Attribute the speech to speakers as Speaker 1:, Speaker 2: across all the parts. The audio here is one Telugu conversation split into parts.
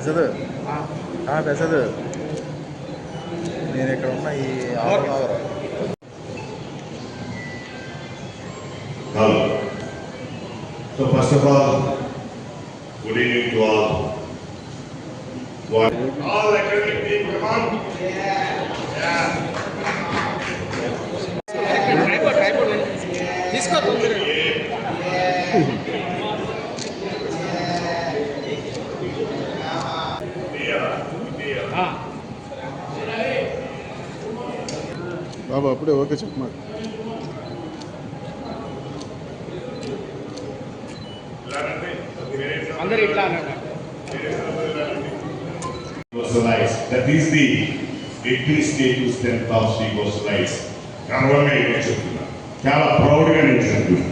Speaker 1: పెసదు పెసదు నేను ఇక్కడ ఉన్న ఈ
Speaker 2: first of all, good evening to all.
Speaker 1: బాబు అప్పుడే ఓకే చెప్పమాట
Speaker 3: అందరూ ఇట్లా అన్నాడు
Speaker 2: Gosalites. That is the victory status strength of Sri Gosalites. గర్వంగా నేను చెప్తున్నా చాలా ప్రౌడ్గా నేను చెప్తున్నా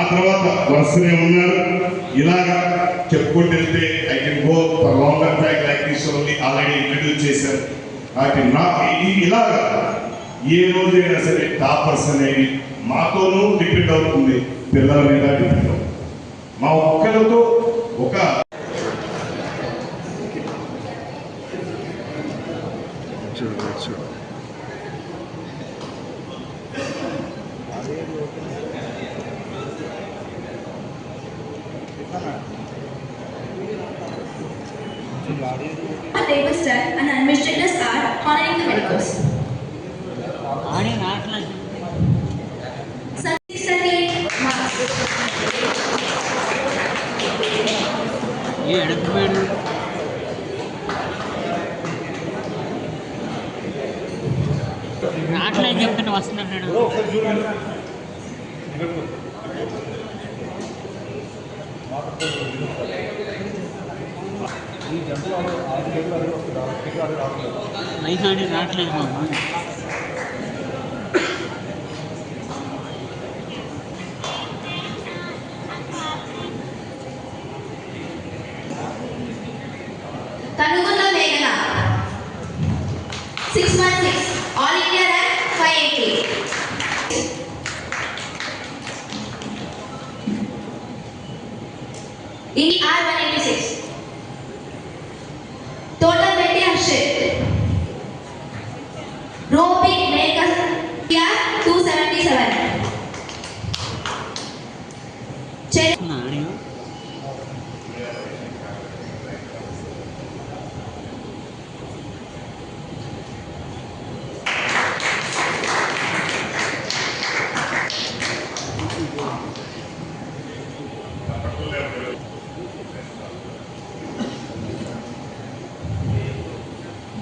Speaker 2: ఆ తర్వాత వరుసనే ఉన్నారు. ఇలాగా చెప్పుకుంటూ వెళ్తే I can go for longer back like this only already introduce చేశారు. కాబట్టి నా ఇలాగా ఏ రోజైనా సరే టాపర్స్ అనేది మాతోనూ డిపెండ్ అవుతుంది. పిల్లల మీద డిపెండ్ అవుతుంది. మా ఒక్కరితో ఒక
Speaker 4: A table stand and administrators are honoring the medicals.
Speaker 5: ఆడే నాట్లా
Speaker 4: Six thirty-eight marks.
Speaker 5: ఏ ఎడకపోయాడు నాట్లా ఏం చెప్తుంటే వస్తున్నాడు नहीं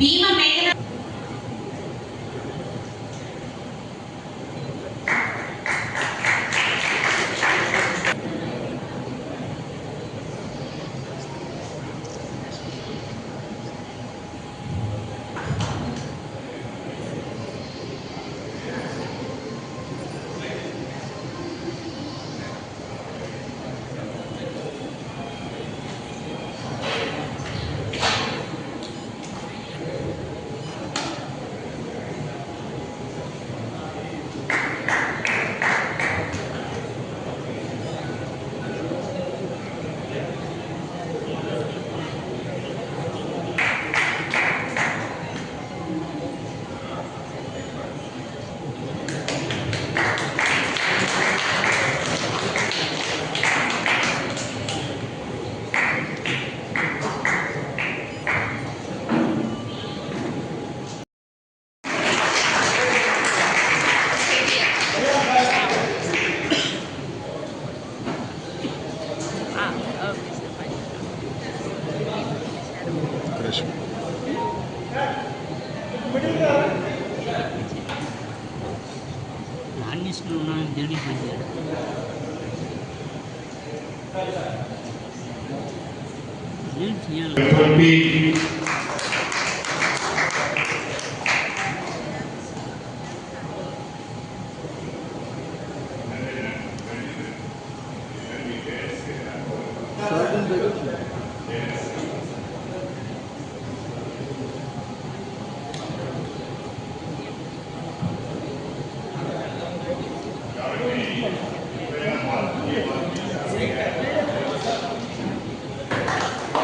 Speaker 2: ഭീമമേ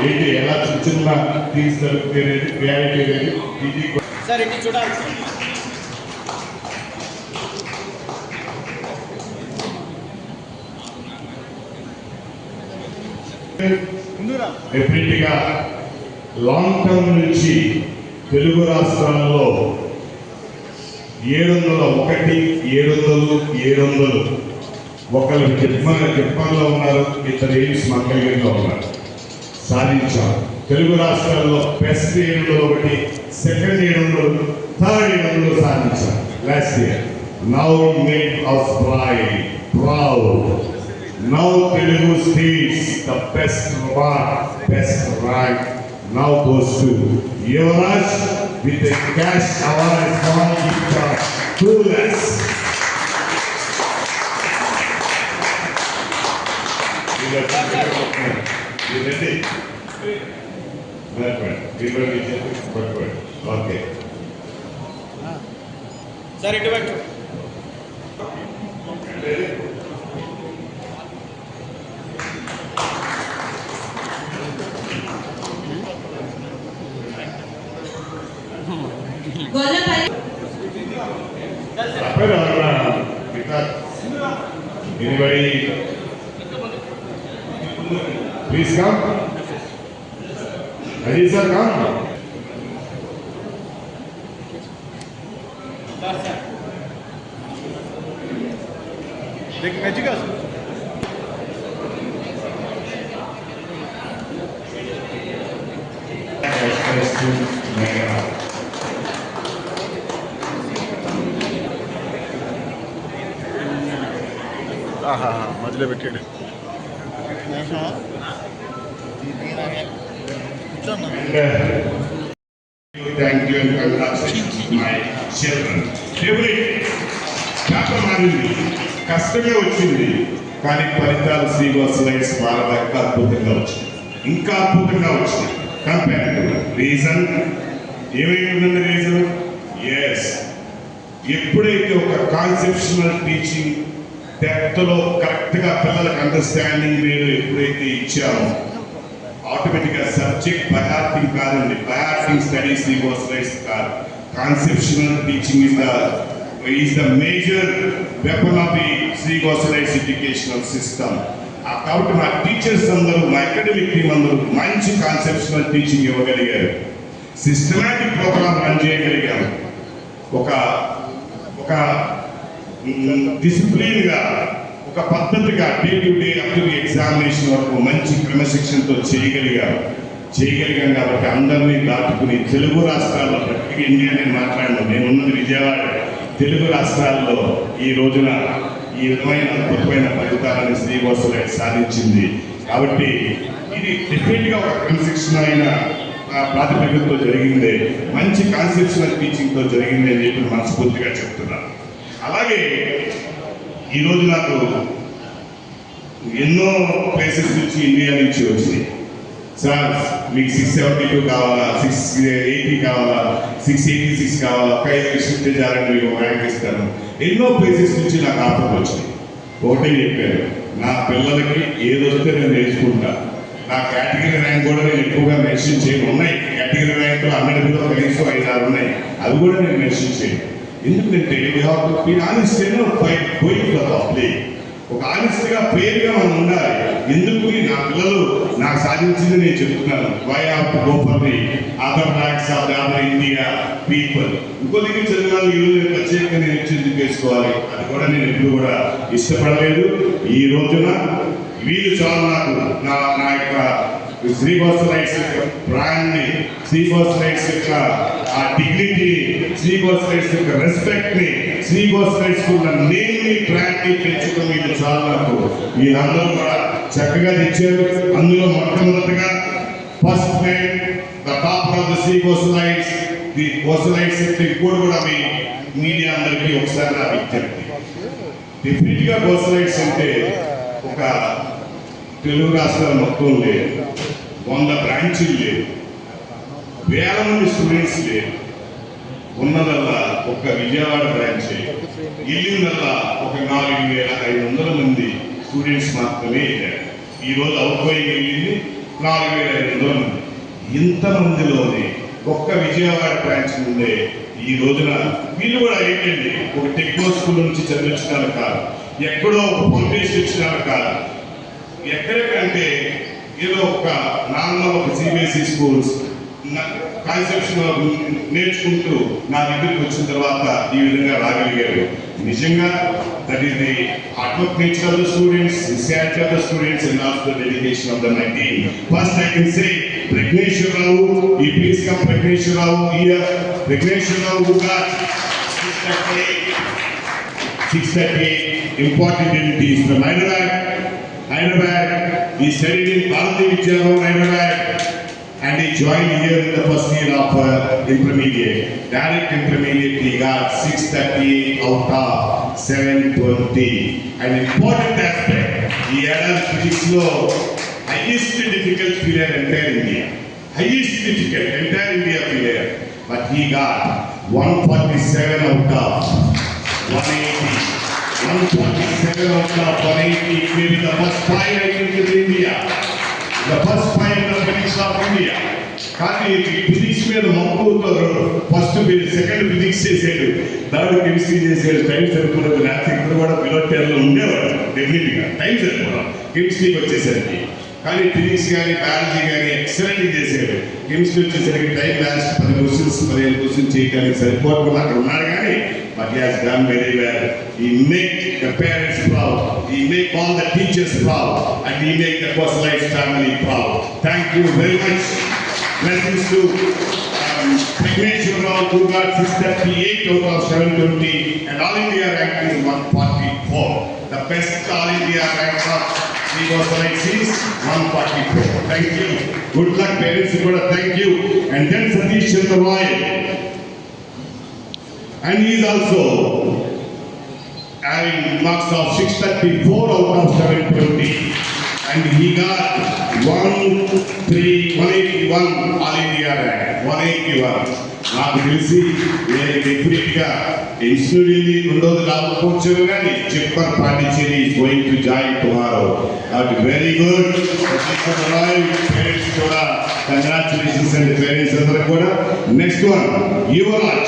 Speaker 2: ఏంటి ఎలా చిన్న చిన్న థింగ్స్ జరుగుతాయి రియాలిటీ అనేది ఇది
Speaker 3: సార్ ఇటు చూడాలి.
Speaker 2: డెఫినెట్గా లాంగ్ టర్మ్ నుంచి తెలుగు రాష్ట్రాల్లో ఏడు వందల ఒకటి ఏడు వందలు ఏడు వందలు ఒకరు జడ్మన్ జడ్మన్లో ఉన్నారు ఇద్దరు ఎయిమ్స్ మంగళగిరిలో ఉన్నారు. సాధించాం తెలుగు రాష్ట్రాల్లో బెస్ట్ ఏడు వందలు ఒకటి సెకండ్ ఏడు వందలు థర్డ్ ఏడు వందలు సాధించాం last year now made of pride proud now Telugu states the best rank best rank now goes to Yuvraj with cash award for two lakhs United?
Speaker 3: That one. We
Speaker 4: were
Speaker 2: rejected backward. Okay. Sir, it went. Very good. जी
Speaker 3: का सर का हाँ हाँ
Speaker 1: हाँ मजले बैठे
Speaker 2: Thank you. And congratulations to my children. Favorite paper మారింది కష్టమే వచ్చింది కానీ ఫలితాలు శ్రీనివాస లైట్స్ వాళ్ళ ఇంకా అద్భుతంగా వచ్చింది. ఇంకా అద్భుతంగా వచ్చింది. కంపేర్ రీజన్ ఏమైందండి రీజన్ ఎస్ ఎప్పుడైతే ఒక కాన్సెప్షనల్ టీచింగ్ డెప్త్లో కరెక్ట్గా పిల్లలకు అండర్స్టాండింగ్ మీరు ఎప్పుడైతే ఇచ్చామో ఆటోమేటిక్గా సబ్జెక్ట్ బయాటింగ్ కాదండి బయాటింగ్ స్టడీస్ ఈ రైస్ కాదు conceptual teaching is the is the major weapon of the Sri educational system కాబట్టి మా టీచర్స్ అందరూ మా అకాడమిక్ టీం అందరూ మంచి కాన్సెప్షనల్ టీచింగ్ ఇవ్వగలిగారు. సిస్టమాటిక్ ప్రోగ్రామ్ రన్ చేయగలిగాము. ఒక ఒక డిసిప్లిన్గా ఒక పద్ధతిగా day to day up examination వరకు మంచి క్రమశిక్షణతో చేయగలిగారు. చేయగలిగాం కాబట్టి అందరినీ దాటుకుని తెలుగు రాష్ట్రాల్లో ప్రతి ఇండియా నేను మాట్లాడను. నేను ఉన్నది విజయవాడ. తెలుగు రాష్ట్రాల్లో ఈ రోజున ఈ విధమైన అద్భుతమైన ఫలితాలను శ్రీవాసులే సాధించింది. కాబట్టి ఇది డెఫినెట్ ఒక క్రమశిక్షణ అయిన ఆ, ప్రాతిపదికతో జరిగింది. మంచి కాన్సెప్షనల్ టీచింగ్తో జరిగింది అని చెప్పి మనస్ఫూర్తిగా చెప్తున్నాను అలాగే ఈరోజు నాకు ఎన్నో ప్లేసెస్ నుంచి ఇండియా నుంచి వచ్చినాయి సార్ మీకు సిక్స్ సెవెంటీ టూ కావాలా? సిక్స్ ఎయిటీ కావాలా? సిక్స్ ఎయిటీ సిక్స్ కావాలా? ఒక ఐదు ఇస్తుంటే చాలని మీకు ర్యాంక్ ఇస్తాను. ఎన్నో ప్లేసెస్ నుంచి నాకు ఆఫర్లు వచ్చినాయి. ఒకటే చెప్పారు నా పిల్లలకి ఏదొస్తే నేను నేర్చుకుంటా. నా కేటగిరీ ర్యాంక్ కూడా నేను ఎక్కువగా మెన్షన్ చేయను. ఉన్నాయి. కేటగిరీ ర్యాంకులు అన్నిటిలో కనీసం ఐదు ఆరు ఉన్నాయి. అవి కూడా నేను మెన్షన్ చేయను. ఎందుకంటే we have to be honest enough fight going for the play. ఒక ఆనెస్ట్గా ప్రేర్గా మనం ఉండాలి. ఎందుకు? నా పిల్లలు నాకు సాధించింది నేను చెప్తున్నాను. Why have to go for the other ranks of the other India people ఇంకో దగ్గర చదివిన వాళ్ళు ఈ నేను ప్రత్యేకంగా నేను ఎందుకు చేసుకోవాలి అది కూడా నేను ఎప్పుడు కూడా ఇష్టపడలేదు. ఈ రోజున వీళ్ళు చాలు నాకు. నా నా యొక్క శ్రీవాస రైట్స్ యొక్క బ్రాండ్ శ్రీవాస రైట్స్ యొక్క ఆ డిగ్నిటీని శ్రీవాస రైట్స్ యొక్క రెస్పెక్ట్ని శ్రీవాస రైట్స్ ఉన్న నేమ్ని ని పెంచుకుని మీరు చాలా నాకు వీళ్ళందరూ కూడా చక్కగా తెచ్చారు. అందులో మొట్టమొదటిగా first grade the top of the Srivasa Gosalites the Gosalites ఇప్పుడు కూడా మీ మీడియా అందరికీ ఒకసారి నా విజ్ఞప్తి. డెఫినెట్ వాస గోసలైట్స్ అంటే ఒక తెలుగు రాష్ట్రాలు మొత్తం లేదు. వంద బ్రాంచీలు లేవు. వేల మంది స్టూడెంట్స్ లేరు ఉన్నదల్లా ఒక విజయవాడ బ్రాంచ్. ఇల్లుందల్లా ఒక నాలుగు వేల ఐదు వందల మంది స్టూడెంట్స్ మాత్రమే వెళ్ళారు. ఈ రోజు అవుట్ గోయింగ్ వెళ్ళింది నాలుగు వేల ఐదు వందల మంది. ఇంతమందిలోనే ఒక్క విజయవాడ బ్రాంచ్ నుండే ఈ రోజున వీళ్ళు కూడా ఏంటండి ఒక టెక్నో స్కూల్ నుంచి చదివించడానికి కాదు ఎక్కడో ఒక పోలీస్ ఇచ్చడానికి ఎక్కడికంటే ఏదో ఒక నార్మల్ ఒక సిబిఎస్ఈ స్కూల్స్ కాన్సెప్షన్ నేర్చుకుంటూ నా దగ్గరికి వచ్చిన తర్వాత ఈ విధంగా రాగలిగారు. నిజంగా that is the hard work nature of the students sincerity of the students and also the dedication of the my first I can say Prajneswararao ఈ please come Prajneswararao here Prajneswararao who got 638 important the from Hyderabad. He studied in Bharati Vidyalaya, Hyderabad, and he joined here in the first year of uh, intermediate. Direct intermediate, he got 638 out of 720. An important aspect, he had a physics law, highest difficult period entire India. Highest difficult, entire India period. But he got 147 out of 180. 147 may be the first five in India. The first five in the of India. కానీ ఫిజిక్స్ మీద మక్కువతో ఫస్ట్ సెకండ్ ఫిజిక్స్ చేసాడు థర్డ్ కెమిస్ట్రీ చేసాడు టైం సరిపోలేదు మ్యాథ్స్ ఇక్కడ కూడా బిలో ఉండేవాడు డెఫినెట్గా టైం సరిపోవడం కెమిస్ట్రీకి వచ్చేసరికి కానీ ఫిజిక్స్ కానీ బయాలజీ కానీ ఎక్సలెంట్ చేశాడు కెమిస్ట్రీ వచ్చేసరికి టైం లాస్ట్ పది క్వశ్చన్స్ పదిహేను క్వశ్చన్స్ చేయడానికి అక్కడ ఉన్నాడు కానీ but he has done very well. He make the parents proud. He make all the teachers proud. And he make the personalized family proud. Thank you very much. Blessings to um, Vignesh Rao who got 638 out of 720 and All India ranking is 144. The best All India rank of he was like is 144. Thank you. Good luck parents. Thank you. And then Satish Chandra Roy And he is also having marks of 634 out of 720. And he got 1, 3, 181 All India rank. 181. నాకు తెలిసి నేను డెఫినెట్గా ఇన్స్టిట్యూట్ రెండోది రాకపోవచ్చు కానీ చెప్పర్ Pondicherry going to join tomorrow కాబట్టి వెరీ గుడ్ పేరెంట్స్ కూడా కంగ్రాచులేషన్స్ అండ్ పేరెంట్స్ అందరూ కూడా నెక్స్ట్ వన్ యువరాజ్